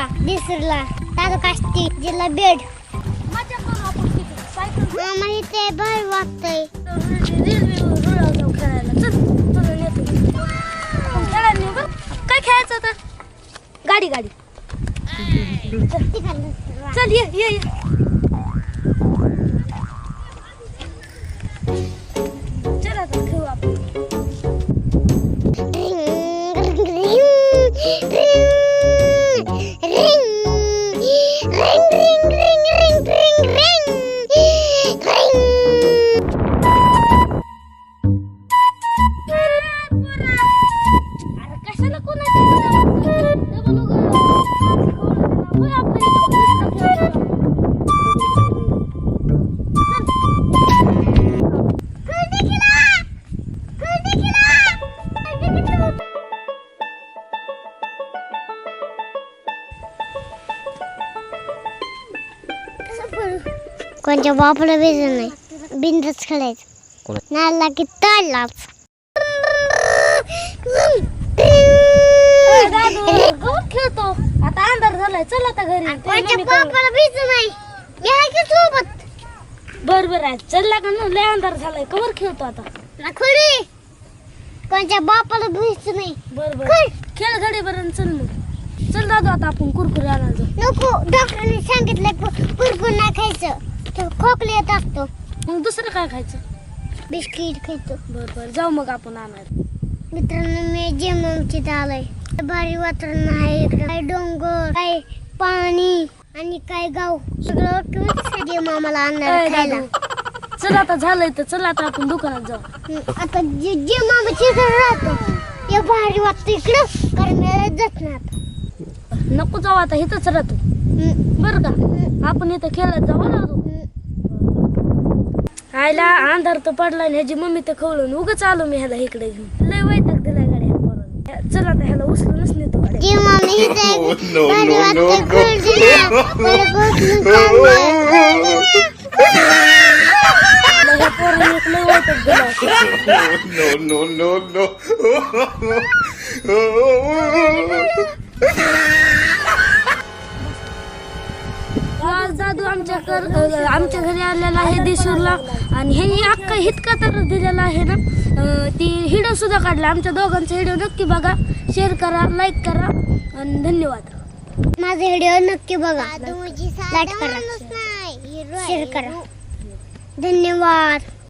कुठला दिसरला तालुका आष्टी जिल्हा बेड. मामा इथे भर वागतय. काय खेळायचं आता? गाडी गाडी. चल ये ये चल खेळू आपण. कोणत्या बापाला बेजन नाही. बिंदच खेळायचं. नाला की तळलाच. खेळतो. आता अंधार झालाय. चल आता घरी. बापाला बेजन नाही. मी आहे की सोबत. बर बर आहे चल लागा ना लय अंधार झालाय. कवर खेळतो आता. खरी कोणत्या बापाला बेजन नाही. बर बर. खर खेळ घडी बरं चल मग. चल दादू आता आपण कुरकुरे आणायला जाऊ. नको डॉक्टरने सांगितलं कुरकुर नाही खायचं. तर खोकले येत असतो. मग दुसरं काय खायचं? बिस्किट खायचं. बर बर जाऊ मग आपण आणायला. मित्रांनो मी जेमची आलोय भारी वातावरण आहे इकडं. काय डोंगर काय पाणी आणि काय गाव. सगळं मामाला आणणार खायला. चल आता झालंय तर चल आता आपण दुकानात जाऊ. हं, आता जे जे मामाची राहतो ते भारी वाटतं इकडं. कारण जात नाही आता. नको जाऊ आता इथंच राहतो हं, बर का आपण इथं खेळत जाऊ हं. आयला अंधार तर पडला आणि ह्याची मम्मी तर खवळून उगाच आलो मी ह्याला इकडे घेऊन लय वैताग दिलाय गाड्या पोरांनी. चल आता ह्याला उचलूनच नेतो गाड्या जे मामी इथे Oh, no, no, no, वाटतं no. घर दिलं. बरं गोठणं चाललंय. ह्या पोरांनी एक लय वैताग दिलाय no, no, no, आज दादू आमच्या आमच्या घरी आलेला आहे दिसूरला आणि ह्यांनी अख्खा हितका तर दिलेला आहे ना. ती हिडो सुद्धा काढला. आमच्या दोघांचा हिडो नक्की बघा. शेअर करा लाईक करा. आणि धन्यवाद. माझा व्हिडिओ नक्की बघा. लाईक करा. शेअर करा. धन्यवाद.